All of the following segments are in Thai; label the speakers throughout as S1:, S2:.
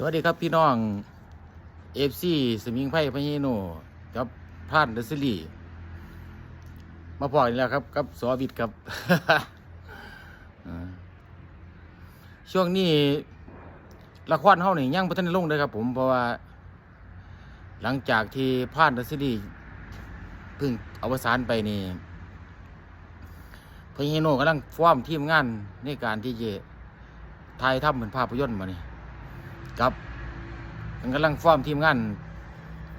S1: สวัสดีครับพี่น้องเอฟซีสมิงไพ่พะเยโนกับพานเดอะซิลีมาพออีกแล้วครับกับสอบิดครับ ช่วงนี้ละครเฮานี่ยังบ่ทันได้ลงเลยครับ ผมเพราะว่า หลังจากที่พานเดอะซิลีเพิ่งอวสานไปนี่พะเยโนกำลังฟอมทีมงานในการที่จะถ่ายทำเป็นภาพยนตร์มานี่ กับมันกำลังฟอร์มทีมงาน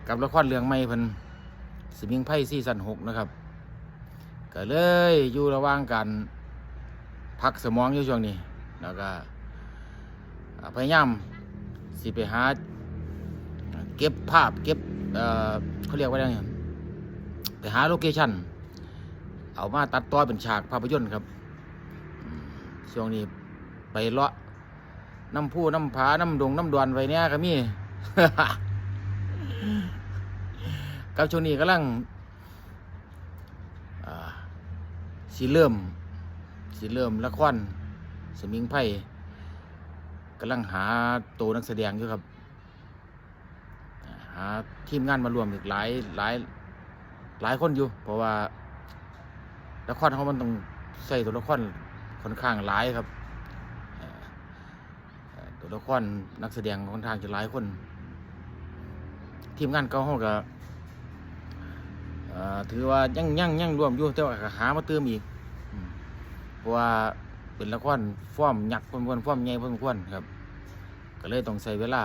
S1: กับละครเรื่องใหม่เพิ่นสมิงไพ่ซีซั่นหกนะครับก็เลยอยู่ระหว่างการพักสมองอยู่ช่วงนี้ แล้วก็พยายามสิไปหาเก็บภาพเก็บเออเขาเรียกว่าอะไรเนี่ยไปหาโลเคชั่นเอามาตัดต่อเป็นฉากภาพยนตร์ครับ ช่วงนี้ไปเลาะ น้ำผู้น้ำผาน้ำดงน้ำดวนไว้เนี่ยก็มีกับช่วงนี้กำลังสีเริ่มสีเริ่มละครสมิงไพ่กำลังหาตัวนักแสดงอยู่ครับ หาทีมงานมารวมอีกหลายหลายหลายคนอยู่ เพราะว่าละครเขามันต้องใส่ตัวละครค่อนข้างหลายครับ ตัวละครนักแสดงค่อนข้างจะหลายคน ทีมงานเก่าห้องก็ถือว่ายังยังยังรวมอยู่แต่ว่าก็หามาเติมอีกเพราะว่าเป็นละครฟ้อมหยักพอสมควรฟ้อมใหญ่พอสมควรครับ ก็เลยต้องใช้เวลา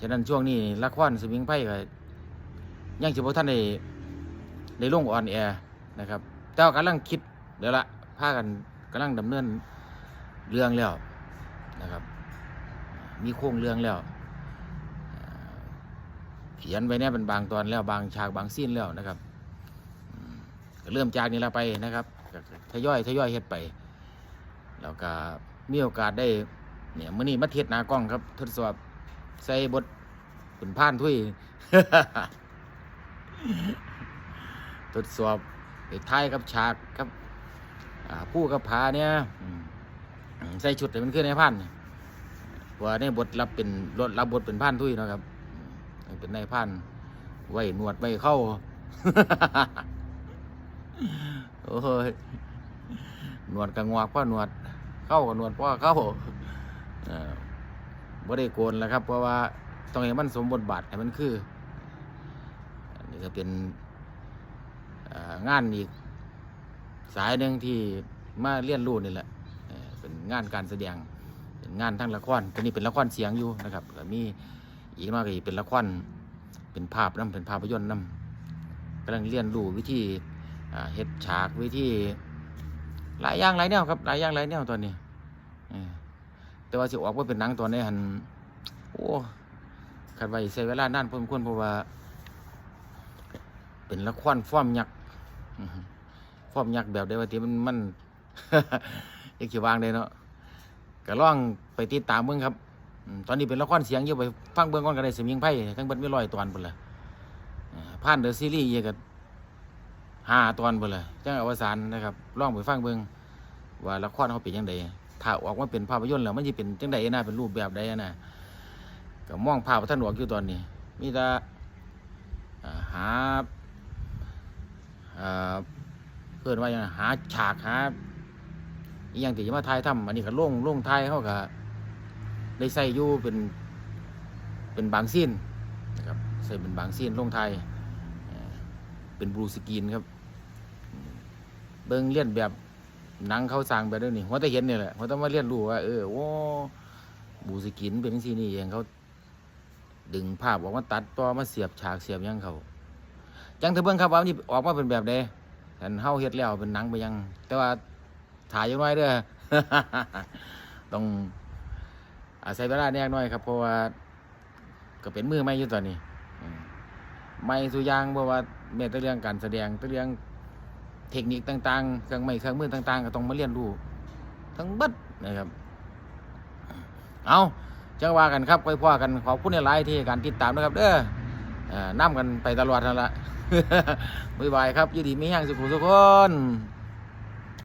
S1: ฉะนั้นช่วงนี้ละครสมิงไพ่ก็ยังจะพอท่านได้ได้ลงออนแอร์นะครับแต่ว่ากำลังคิดเดี๋ยวละพากันกำลังดำเนินเรื่องแล้ว มีโครงเรื่องแล้วเขียนไว้เนี่ยเป็นบางตอนแล้วบางฉากบางซีนแล้วนะครับเริ่มจากนี้ละไปนะครับทยอยทยอยเฮ็ดไป แล้วก็มีโอกาสได้เนี่ยมื้อนี้มาเทศหนากล้องครับ ทดสอบใส่บทเป็นผ่านทุยทดสอบไปท้ายกับฉากครับผู้กับผาเนี่ยใส่ชุดแต่มันขึ้นในพันเนี่ย ว่าในบทรับเป็นรถรับบทเป็นพันทุยนะครับ เป็นนายพันไว้หนวดไว้เข้า โอ้ยหนวดกับงวกพ่อหนวด เข้ากับหนวดพ่อเข้าเอ่อบ่ได้โกนแล้วครับ เพราะว่าต้องให้มันสมบทบาทให้มันคืออันนี้ก็เป็นงานอีกสายหนึ่งที่มาเรียนรู้นี่แหละเป็นงานการแสดง งานทั้งละครตอนนี้เป็นละครเสียงอยู่นะครับก็มีอีกมากอีกเป็นละครเป็นภาพนํเป็นภาพยนตร์นํกำลังเรียนรู้วิธีเฮ็ดฉากวิธีหลายอย่างหลายแนวครับหลายอย่างหลายแนวตอนนี้แต่ว่าสิออกว่าเป็นหนังตอนนี้หันโอ้คันไว้ใช้เวลานานพอสมควรเพราะว่า เป็นละครฟ้อมยักษ์อื้อหือฟอร์มยักษ์แบบใดว่าที่มันมันอยากจะวางเลยเนาะ ก็ลองไปติดตามเบิ่งครับตอนนี้เป็นละครเสียงอยู่ไปฟังเบิ่งก่อนก็ได้สมิงไพ่ทั้งเบิดมีร้อยตอนพุ่ละอ่าผ่านเดอะซีรีส์อีกก็ห้าตอนพุ่ละจังอวสานนะครับลองไปฟังเบิ่งว่าละครเขาเป็นยังไงถ้าออกมาเป็นภาพยนตร์แล้วมันจะเป็นจังไดนะเป็นรูปแบบใดนะก็มองภาพท่านออกอยู่ตอนนี้ มีแต่อ่าหาอ่าเพื่อนว่าอย่างหาฉากหา อีกอย่างที่จะมาทายทำอันนี้ก็ล่งล่งทายเขาก็ได้ใส่ยู่เป็นเป็นบางซีนนะครับใส่เป็นบางซีนล่งทายเป็นบลูสกีนครับ เบิ้งเลียนแบบหนังเขาสร้างแบบนี้หัวต่เห็นนี่แหละหัวต่มาเรียนรู้ว่าเออโอ้บลูสกรีนเป็นซีนี่เองเขาดึงภาพออกมาตัดต่อมาเสียบฉากเสียบยังเขาจังเถอเบิ้งครับว่ามันสิออกมาเป็นแบบใดอันเฮาเฮ็ดแล้วเป็นหนังไปยัง แต่ว่า ถ่ายยังน้อยเด้อต้องอาศัยเวลาแน่น้อยครับเพราะว่าก็เป็นมือไม่อยู่ตอนนี้ไม่สุยางเพราะว่าแม้แต่เรื่องการแสดงเรื่องเทคนิคต่างๆเครื่องไม้เครื่องมือต่าง ๆ ก็ต้องมาเรียนรู้ทั้งบัดนะครับ เอาจังว่ากันครับค่อยพ่อกันขอบคุณในไลน์ที่การติดตามนะครับ เด้อเอ่อนํกันไปตลอดนั่นละบ๊ายบายครับยินดีไม่แห้งสุขุทุกคน